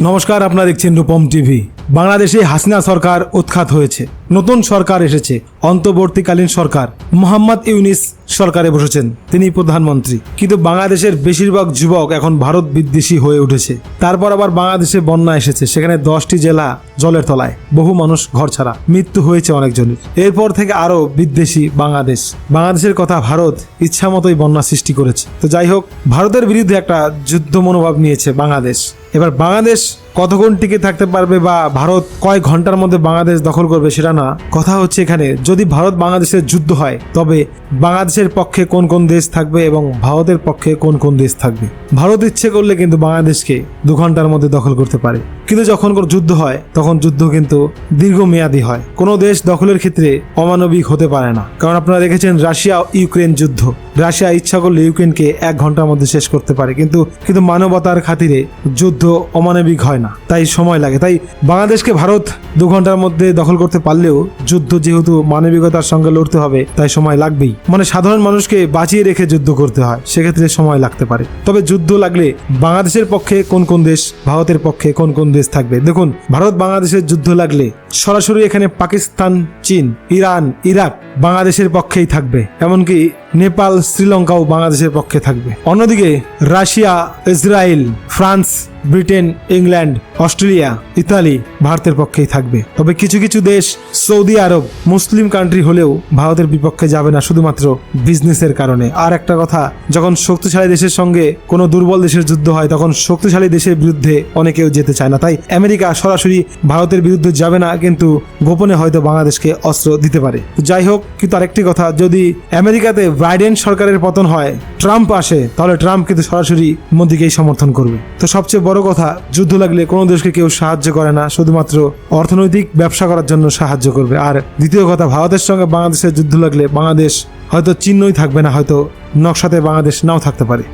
নমস্কার, আপনারা দেখছেন রূপম টিভি। বাংলাদেশে হাসিনা সরকার উৎখাত হয়েছে। নতুন সরকার এসেছে। অন্তর্বর্তীকালীন সরকার মোহাম্মদ ইউনিস সরকারে বসেছেন। তিনি প্রধানমন্ত্রী। কিন্তু বাংলাদেশের বেশিরভাগ যুবক এখন ভারত বিদ্বেষী হয়ে উঠেছে। তারপর আবার বাংলাদেশে বন্যা এসেছে। সেখানে দশটি জেলা জলের তলায়। বহু মানুষ ঘর ছাড়া। মৃত্যু হয়েছে অনেকজনের। এরপর থেকে আরও বিদ্বেষী বাংলাদেশ। বাংলাদেশের কথা ভারত ইচ্ছা মতোই বন্যা সৃষ্টি করেছে। তো যাই হোক, ভারতের বিরুদ্ধে একটা যুদ্ধ মনোভাব নিয়েছে বাংলাদেশ। এবার বাংলাদেশ কতক্ষণ টিকে থাকতে পারবে বা ভারত কয় ঘণ্টার মধ্যে বাংলাদেশ দখল করবে সেটা না। কথা হচ্ছে এখানে, যদি ভারত বাংলাদেশের যুদ্ধ হয়, তবে বাংলাদেশের পক্ষে কোন কোন দেশ থাকবে এবং ভারতের পক্ষে কোন কোন দেশ থাকবে? ভারত ইচ্ছে করলে কিন্তু বাংলাদেশকে দু ঘণ্টার মধ্যে দখল করতে পারে। কিন্তু যখন কোনো যুদ্ধ হয়, তখন যুদ্ধ কিন্তু দীর্ঘমেয়াদী হয়। কোনো দেশ দখলের ক্ষেত্রে অমানবিক হতে পারে না। কারণ আপনারা দেখেছেন রাশিয়া ইউক্রেন যুদ্ধ। রাশিয়া ইচ্ছা করলে ইউক্রেনকে এক ঘণ্টার মধ্যে শেষ করতে পারে। কিন্তু কিন্তু মানবতার খাতিরে যুদ্ধ অমানবিক হয় না। তাই সময় লাগে। তাই বাংলাদেশকে ভারত দু ঘণ্টার মধ্যে দখল করতে পারলেও যুদ্ধ যেহেতু মানবিকতার সঙ্গে লড়তে হবে, তাই সময় লাগবেই। মানে সাধারণ মানুষকে বাঁচিয়ে রেখে যুদ্ধ করতে হয়, সেক্ষেত্রে সময় লাগতে পারে। তবে যুদ্ধ লাগলে বাংলাদেশের পক্ষে কোন কোন দেশ, ভারতের পক্ষে কোন কোন দেশ থাকবে? দেখুন ভারত বাংলাদেশের যুদ্ধ লাগলে সরাসরি এখানে পাকিস্তান, চীন, ইরান, ইরাক বাংলাদেশের পক্ষেই থাকবে। এমনকি নেপাল, শ্রীলঙ্কাও বাংলাদেশের পক্ষে থাকবে। অন্যদিকে Russia, Israel, France, Britain, England Australia, Italy ভারতের পক্ষেই থাকবে। তবে কিছু কিছু দেশ সৌদি আরব, মুসলিম কান্ট্রি হলেও ভারতের বিপক্ষে যাবে না শুধুমাত্র বিজনেসের কারণে। আর একটা কথা, যখন শক্তিশালী দেশের সঙ্গে কোনো দুর্বল দেশের যুদ্ধ হয়, তখন শক্তিশালী দেশের বিরুদ্ধে অনেকেও যেতে চায় না। তাই আমেরিকা সরাসরি ভারতের বিরুদ্ধে যাবে না, কিন্তু গোপনে হয়তো বাংলাদেশকে অস্ত্র দিতে পারে। যাই হোক, কিন্তু আরেকটি কথা, যদি আমেরিকাতে বাইডেন সরকারের পতন হয়, ট্রাম্প আসে, তাহলে ট্রাম্প কিন্তু সরাসরি মোদীকেই সমর্থন করবে। তো সবচেয়ে বড় কথা, যুদ্ধ লাগলে কোনো দেশকে কেউ সাহায্য করে না, শুধুমাত্র অর্থনৈতিক ব্যবসা করার জন্য সাহায্য করবে। আর দ্বিতীয় কথা, ভারতের সঙ্গে বাংলাদেশের যুদ্ধ লাগলে বাংলাদেশ হয়তো চিহ্নই থাকবে না, হয়তো নকশাতে বাংলাদেশ নাও থাকতে পারে।